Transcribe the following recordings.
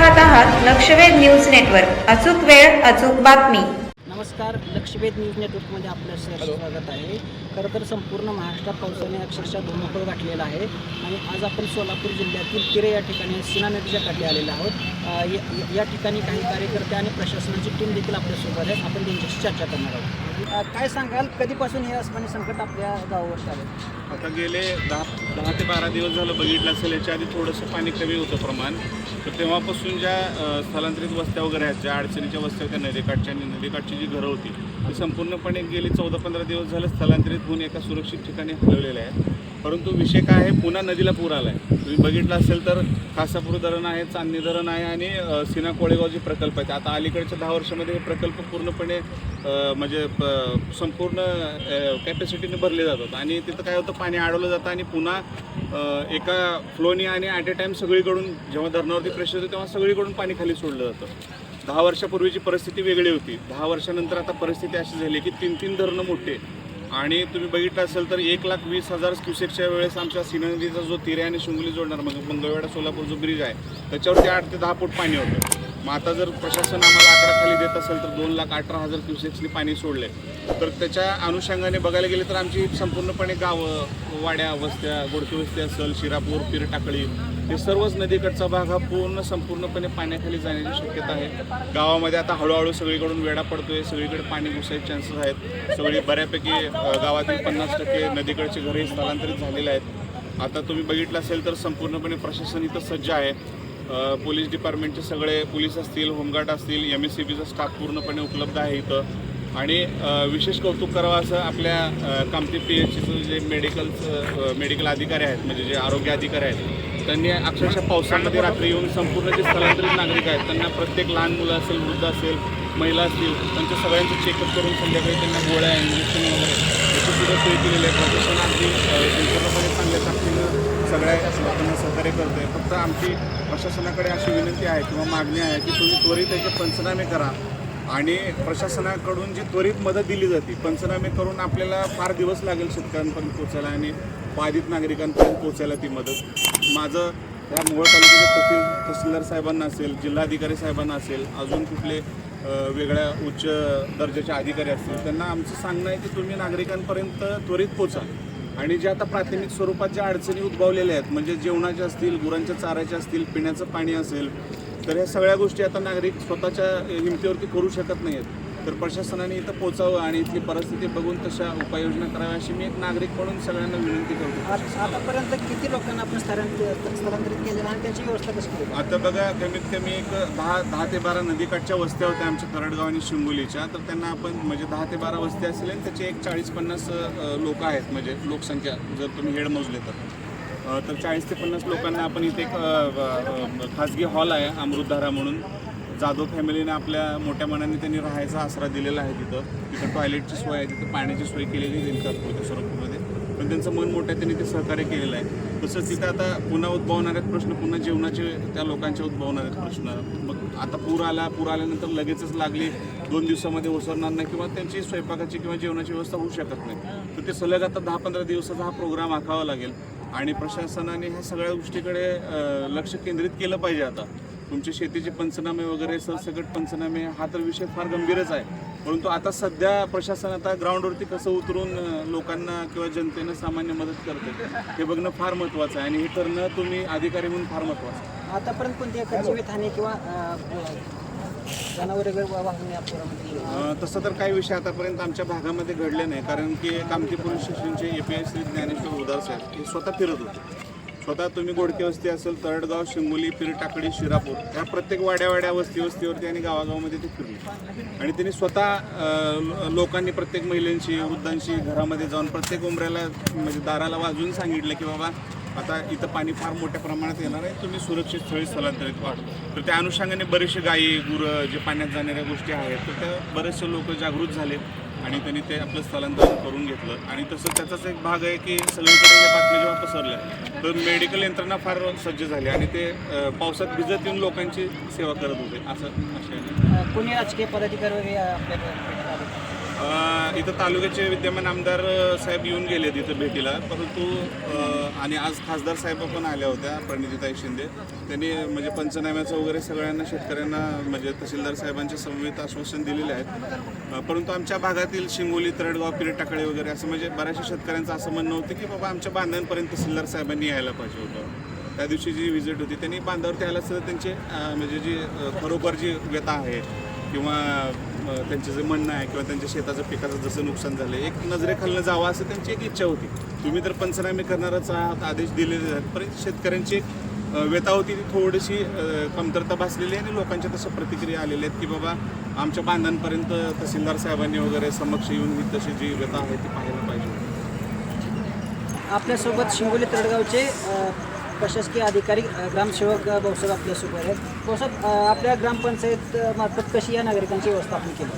पाहत आहात लक्षवेध news network. अचूक वेळ अचूक बातमी. नमस्कार लक्षवेध न्यूज नेटवर्कमध्ये आपलं सहर्ष स्वागत आहे. खरं तर संपूर्ण महाराष्ट्रात पावसाने अक्षरशः धुमाकूळ गाठलेला आहे. आणि आज आपण सोलापूर जिल्ह्यातील तिरे या ठिकाणी सीना नदीच्या काठी आलेलो आहोत. या या- या ठिकाणी काही कार्यकर्ते आणि प्रशासनाची टीम देखील आपल्यासोबत आहे आपण त्यांच्याशी चर्चा करणार आहोत. अ, काय सांगाल? कधीपासून हे असमानी संकट आपल्या गावावर आलं आता गेले दहा दहा ते बारा दिवस झालं बघितलं असेल याच्या आधी थोडंसं पाणी कमी होतं प्रमाण. तर तेव्हापासून ज्या अ, स्थलांतरित वस्त्या वगैरे आहेत ज्या अडचणीच्या वस्त्या होत्या नदीकाठच्या आणि नदीकाठची जी घरं होती ती संपूर्णपणे गेली चौदा पंधरा दिवस झालं स्थलांतरित होऊन एका सुरक्षित ठिकाणी हलवलेल्या आहेत. परंतु विषय काय आहे पुन्हा नदीला पूर आला आहे तुम्ही बघितलं असेल तर कासापूर धरण आहे चांदणी धरण आहे आणि सिना कोळेगाव जे प्रकल्प आहेत. आता अलीकडच्या दहा वर्षामध्ये हे प्रकल्प पूर्णपणे म्हणजे प- संपूर्ण कॅपॅसिटीने भरले जातात. आणि तिथं काय होतं पाणी अडवलं जातं आणि पुन्हा एका फ्लोनी आणि ॲट ए टाईम सगळीकडून जेव्हा धरणावरती प्रेशर होतं तेव्हा सगळीकडून पाणी खाली सोडलं जातं. दहा वर्षापूर्वीची परिस्थिती वेगळी होती. दहा वर्षानंतर आता परिस्थिती अशी झाली की तीन तीन धरणं मोठे आणि तुम्ही बघितलं असेल तर एक लाख वीस हजार क्युसेकच्या वेळेस आमच्या सीना नदीचा जो तिरे आणि शिंगोली जोडणार मग मंगळवेढा सोलापूर जो ब्रिज आहे त्याच्यावरती आठ ते दहा फूट पाणी होतं. मग आता जर प्रशासन आम्हाला आकडा खाली देत असेल तर दोन लाख अठरा हजार क्युसेक्सनी पाणी सोडले. तर त्याच्या अनुषंगाने बघायला गेले तर आमची संपूर्णपणे गावं वाड्या वस्त्या गोडकी वस्ती असेल शिरापूर पीर टाकळी हे सर्वच नदीकडचा भाग हा पूर्ण संपूर्णपणे पाण्याखाली जाण्याची शक्यता आहे. गावामध्ये आता हळूहळू सगळीकडून वेडा पडतोय. सगळीकडे पाणी घुसायचे चान्सेस आहेत. सगळी बऱ्यापैकी गावातील पन्नास टक्के नदीकडचे घरे स्थलांतरित झालेले आहेत. आता तुम्ही बघितलं असेल तर संपूर्णपणे प्रशासन इथं सज्ज आहे. पोलीस डिपार्टमेंटचे सगळे पोलीस असतील होमगार्ड असतील एम एस सी बीचा स्टाफ पूर्णपणे उपलब्ध आहे इथं. आणि विशेष कौतुक करावं असं आपल्या कामती पी एच सीचं जे मेडिकल मेडिकल अधिकारी आहेत म्हणजे जे आरोग्य अधिकारी आहेत त्यांनी अक्षरशः पावसामध्ये रात्री येऊन संपूर्ण जे स्थलांतरित नागरिक आहेत त्यांना प्रत्येक लहान मुलं असेल वृद्ध असेल महिला असतील त्यांच्या सगळ्यांचं चेकअप करून संध्याकाळी त्यांना गोळ्या इंजेक्शन वगैरे याची सुद्धा सोय केलेली आहे. प्रशासन अगदी संपूर्णपणे चांगल्या ताकदीनं सगळ्या लोकांना सहकार्य करतोय. फक्त आमची प्रशासनाकडे अशी विनंती आहे किंवा मागणी आहे की तुम्ही त्वरित त्याचे पंचनामे करा आणि प्रशासनाकडून जी त्वरित मदत दिली जाते पंचनामे करून आपल्याला फार दिवस लागेल शेतकऱ्यांपर्यंत पोचायला आणि बाधित नागरिकांपर्यंत पोहोचायला ती मदत. माझं ह्या मोहोळ तालुक्याच्या तहसील तहसीलदार साहेबांना असेल जिल्हाधिकारी साहेबांना असेल अजून कुठले वेगळ्या उच्च दर्जाचे अधिकारी असतील त्यांना आमचं सांगणं आहे की तुम्ही नागरिकांपर्यंत त्वरित पोचा. आणि जे आता प्राथमिक स्वरूपात ज्या अडचणी उद्भवलेल्या आहेत म्हणजे जेवणाच्या असतील गुरांच्या चाऱ्याच्या असतील पिण्याचं पाणी असेल तर ह्या सगळ्या गोष्टी आता नागरिक स्वतःच्या हिमतीवरती करू शकत नाही आहेत तर प्रशासनाने इथं पोचावं आणि इथली परिस्थिती बघून तशा उपाययोजना कराव्या अशी मी एक नागरिक म्हणून सगळ्यांना विनंती करतो. आतापर्यंत किती लोकांना आपण स्थलांतरित स्थलांतरित केलेलं आणि त्याची व्यवस्था कशी केली? आता बघा कमीत कमी एक दहा दहा ते बारा नदीकाठच्या वस्त्या होत्या आमच्या करडगाव आणि शिंगोलीच्या. तर त्यांना आपण म्हणजे दहा ते बारा वस्त्या असतील आणि त्याचे एक चाळीस पन्नास लोक आहेत म्हणजे लोकसंख्या जर तुम्ही हेड मोजले तर. तर चाळीस ते पन्नास लोकांना आपण इथे एक खाजगी हॉल आहे अमृतधारा म्हणून. जाधव फॅमिलीने आपल्या मोठ्या मनाने त्यांनी राहायचा आसरा दिलेला आहे तिथं. तिथं टॉयलेटची सोय आहे तिथं पाण्याची सोय केलेली आहे त्यांच्या तात्पुरत्या पण त्यांचं मन मोठं आहे त्यांनी ते सहकार्य केलेलं आहे. तसंच तिथं आता पुन्हा उद्भवणार आहेत प्रश्न पुन्हा जेवणाचे त्या लोकांचे उद्भवणार आहेत प्रश्न. मग आता पूर आला पूर आल्यानंतर लगेचच लागली दोन दिवसामध्ये ओसरणार नाही किंवा त्यांची स्वयंपाकाची किंवा जेवणाची व्यवस्था होऊ शकत नाही. तर ते सलग आता दहा पंधरा दिवसाचा हा प्रोग्राम आखावा लागेल. आणि प्रशासनाने ह्या सगळ्या गोष्टीकडे लक्ष केंद्रित केलं पाहिजे आता. तुमचे शेतीचे पंचनामे वगैरे सरसकट पंचनामे हा तर विषय फार गंभीरच आहे. परंतु आता सध्या प्रशासन आता ग्राउंडवरती कसं उतरून लोकांना किंवा जनतेनं सामान्य मदत करते हे बघणं फार महत्त्वाचं आहे. आणि हे करणं तुम्ही अधिकारी म्हणून फार महत्त्वाचं आहे. आतापर्यंत कोणती जीवितहानी किंवा तसं तर काही विषय आतापर्यंत आमच्या भागामध्ये घडले नाही. कारण की कामती पोलीस स्टेशनचे A P I Shri Dnyaneshwar Udar साहेब हे स्वतः फिरत होते. स्वतः तुम्ही गोडके वस्ती असेल तरडगाव शिंगोली पिरटाकडी शिरापूर या प्रत्येक वाड्या वाड्या वस्ती वस्तीवरती आणि गावागावामध्ये ते फिरले. आणि त्यांनी स्वतः लोकांनी प्रत्येक महिलांशी वृद्धांशी घरामध्ये जाऊन प्रत्येक उमऱ्याला म्हणजे दाराला वाजवून सांगितलं की बाबा आता इथं पाणी फार मोठ्या प्रमाणात येणार आहे तुम्ही सुरक्षित स्थळी स्थलांतरित व्हा. तर त्या अनुषंगाने बरेचसे गायी गुरं जे पाण्यात जाणाऱ्या गोष्टी आहेत तर त्या बरेचसे लोक जागृत झाले. आणि त्यांनी ते आपलं स्थलांतरण करून घेतलं. आणि तसं त्याचाच एक भाग आहे की सगळीकडे या बातम्या जेव्हा पसरल्या तर मेडिकल यंत्रणा फार सज्ज झाली आणि ते पावसात भिजत येऊन लोकांची सेवा करत होते. असं असे कोणी राजकीय पदाधिकारी वगैरे आपल्याकडे भेटायला आले? अ, इथं तालुक्याचे विद्यमान आमदार साहेब येऊन गेलेत इथं भेटीला. परंतु आणि आज खासदार साहेब पण आल्या होत्या प्रणितीताई शिंदे. त्यांनी म्हणजे पंचनाम्याचं वगैरे सगळ्यांना शेतकऱ्यांना म्हणजे तहसीलदार साहेबांच्या समवेत आश्वासन दिलेले आहेत परंतु आमच्या भागातील शिंगोली तरडगाव पिरे टाकळे वगैरे असं म्हणजे बऱ्याचशा शेतकऱ्यांचं असं म्हणणं होतं की बाबा आमच्या बांधांपर्यंत तहसीलदार साहेबांनी यायला पाहिजे होतं. त्या दिवशी जी व्हिजिट होती त्यांनी बांधावरती आल्यास त्यांचे म्हणजे जी खरोखर जी व्यथा आहे किंवा त्यांचं जे म्हणणं आहे किंवा त्यांच्या शेताचं पिकाचं जसं नुकसान झालं एक नजरेखालनं जावं असं त्यांची एक इच्छा होती. तुम्ही तर पंचनामे करणाराचा आदेश दिलेले आहेत परंतु शेतकऱ्यांची व्यथा होती ती थोडीशी कमतरता भासलेली आहे आणि लोकांच्या तशा प्रतिक्रिया आलेल्या आहेत की बाबा आमच्या बांधांपर्यंत तहसीलदार साहेबांनी वगैरे समक्ष येऊन ही तशी जी व्यथा आहे ती पाहायला पाहिजे. आपल्यासोबत शिंगोली तडगावचे प्रशासकीय अधिकारी ग्रामसेवक अ, भाऊसाहेब आपल्यासोबत आहेत. भाऊसाहेब आपल्या ग्रामपंचायत मार्फत कशी या नागरिकांची व्यवस्थापन केली?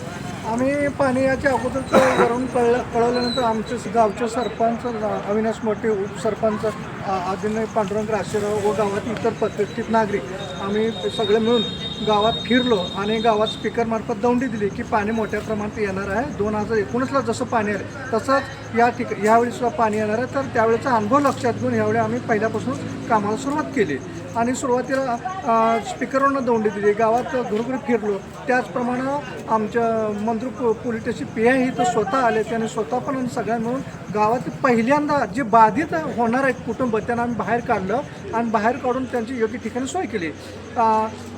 आम्ही पाणी याच्या अगोदरच वरून कळलं कळवल्यानंतर आमचे गावचे सरपंच अविनाश मोठे उपसरपंच आ- पांडुरंग राशेराव व गावात इतर प्रतिष्ठित नागरिक आम्ही सगळे मिळून गावात फिरलो आणि गावात स्पीकरमार्फत दौंडी दिली की पाणी मोठ्या प्रमाणात येणार आहे. दोन हजार एकोणीसला जसं पाणी आलं तसंच या ठिक यावेळीसुद्धा पाणी येणार आहे. तर त्यावेळेचा अनुभव लक्षात घेऊन यावेळी आम्ही पहिल्यापासून कामाला सुरुवात केली. आणि सुरुवातीला स्पीकरवरनं दौंडी दिली. गावात घरोघरी फिरलो. त्याचप्रमाणे आमच्या मंत्र पो पोलीस स्टेशन पी आय इथं स्वतः आले. त्याने स्वतः पण आणि सगळ्या मिळून गावात पहिल्यांदा जे बाधित होणार आहेत कुटुंब त्यांना आम्ही बाहेर काढलं आणि बाहेर काढून त्यांची योग्य ठिकाणी सोय केली.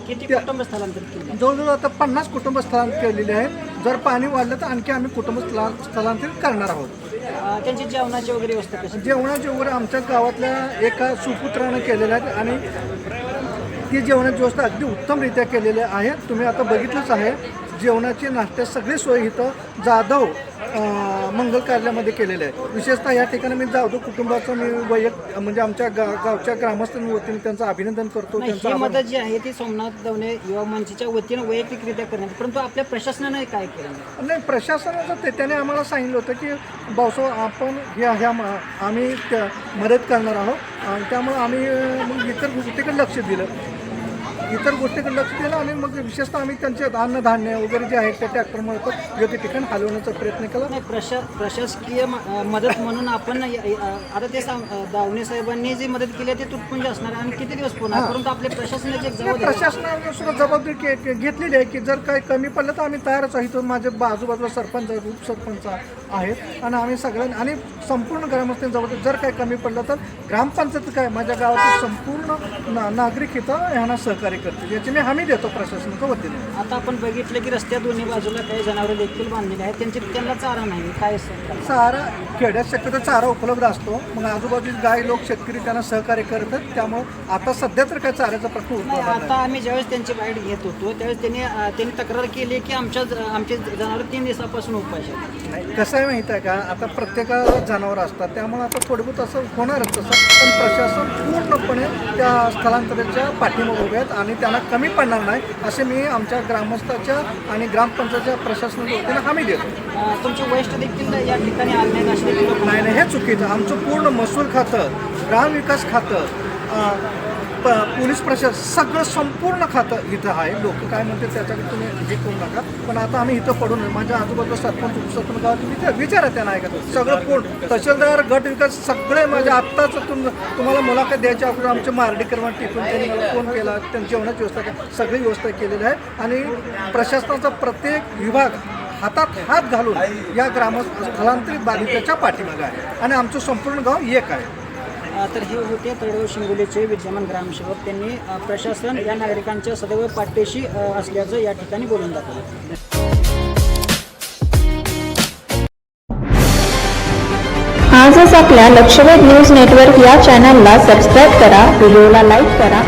किती कुटुंब स्थलांतरित केली? जवळजवळ आता पन्नास कुटुंब स्थलांतरित केलेले आहेत. जर पाणी वाढलं तर आणखी आम्ही कुटुंब स्थला स्थलांतरित करणार आहोत. अ, त्यांची जेवणाची वगैरे व्यवस्था कशी? जेवणाचे वगैरे आमच्या गावातल्या एका सुपुत्रानं केलेल्या आहेत आणि ती जेवणाची व्यवस्था अगदी उत्तमरित्या केलेल्या आहेत तुम्ही आता बघितलंच आहे. जेवणाची नाश्त्या सगळी सोय इथं जाधव मंगल कार्यालयामध्ये केलेले आहे. विशेषतः या ठिकाणी मी जाधव कुटुंबाचं मी वैयक म्हणजे आमच्या गा गावच्या ग्रामस्थांच्या वतीने त्यांचं अभिनंदन करतो त्यांचं मदत जी आहे ती सोमनाथ दवणे युवा मंचच्या वतीनं वैयक्तिकरित्या करण्यात परंतु आपल्या प्रशासनाने काय केलं? नाही प्रशासनाचं ते त्याने आम्हाला सांगितलं होतं की भाऊसाहेब आपण ह्या ह्या आम्ही त्या मदत करणार आहोत. त्यामुळे आम्ही मग इतर गोष्टीकडे लक्ष दिलं. इतर गोष्टीकडे लक्ष दिलं आणि मग विशेषतः आम्ही त्यांचे अन्नधान्य वगैरे जे आहेत त्या ट्रॅक्टरमार्फत योग्य ठिकाणी हलवण्याचा प्रयत्न केला. नाही प्रशा प्रशासकीय मदत म्हणून आपण आता ते सांग- दावणे साहेबांनी जी मदत केली आहे ती तुटपुंज असणार आणि किती दिवस पुन्हा परंतु आपले प्रशासनाची. प्रशासनाने सुद्धा जबाबदारी घेतलेली आहे की जर काही कमी पडलं तर आम्ही तयारच आहे. इथं माझे बा- आजूबाजूला सरपंच उपसरपंच आहेत. आणि आम्ही सगळ्यांनी आणि संपूर्ण ग्रामस्थांनी जबाबदारी जर काही कमी पडलं तर ग्रामपंचायत काय माझ्या गावातील संपूर्ण ना नागरिक इथं ह्यांना सहकार्य करतील. याची मी हमी देतो प्रशासनाच्या वतीने. आता आपण बघितलं की रस्त्या दोन्ही बाजूला काही जनावरे देखील बांधलेली आहेत. त्यांची त्यांना चारा नाही. काय? चारा खेड्यात शक्यतो चारा उपलब्ध असतो. मग आजूबाजूला गाय लोक शेतकरी त्यांना सहकार्य करतात. त्यामुळं आता सध्या तर काय चाऱ्याचा प्रश्न उद्भवला नाही. आता आम्ही ज्यावेळेस त्यांची बाईट घेत होतो त्यावेळेस त्यांनी अ, त्यांनी तक्रार केली की आमच्या आमचे जनावर तीन दिवसापासून उपाशी आहेत. नाही कसं आहे माहिती आहे का? आता प्रत्येकाला जनावरं असतात. त्यामुळे आता थोडं बहुत असं होणारच तसं. पण प्रशासन पूर्णपणे त्या स्थलांतराच्या पाठीमागे उभे आहेत आणि त्यांना कमी पडणार नाही असे मी आमच्या ग्रामस्थाच्या आणि ग्रामपंचायतच्या प्रशासनाच्या वतीने हमी देतो. तुमचे वरिष्ठ देखील या ठिकाणी नाही नाही हे चुकीचं. आमचं पूर्ण महसूल खातं ग्रामविकास खातं प पोलीस प्रशासन सगळं संपूर्ण खातं इथं आहे. लोक काय म्हणते त्याच्याकडे तुम्ही हे करू नका. पण आता आम्ही इथं पडून नये माझ्या आजूबाजूला सरपंच उपसरपंच गावात विचार विचारा त्यांना ऐका. सगळं कोण? तहसीलदार गट विकास सगळे म्हणजे आत्ताच तुम तुम्हाला मुलाखत द्यायच्या अगोदर आमचे मार्डी क्रमांक टिपून त्यांनी मला फोन केला. त्यांची जेवणाची व्यवस्था सगळी व्यवस्था केलेली आहे. आणि प्रशासनाचा प्रत्येक विभाग हातात हात घालून या ग्राम स्थलांतरित बाधिताच्या पाठीमागे आहे. आणि आमचं संपूर्ण गाव एक आहे. तर हे होते तळेगाव शिंगोलीचे विद्यमान ग्रामसेवक. त्यांनी प्रशासन या नागरिकांच्या सदैव पाठीशी असल्याचं या ठिकाणी बोलून दाखवलं. आजच आपल्या लक्षवेध न्यूज नेटवर्क या चॅनलला सबस्क्राईब करा व्हिडिओला लाईक करा.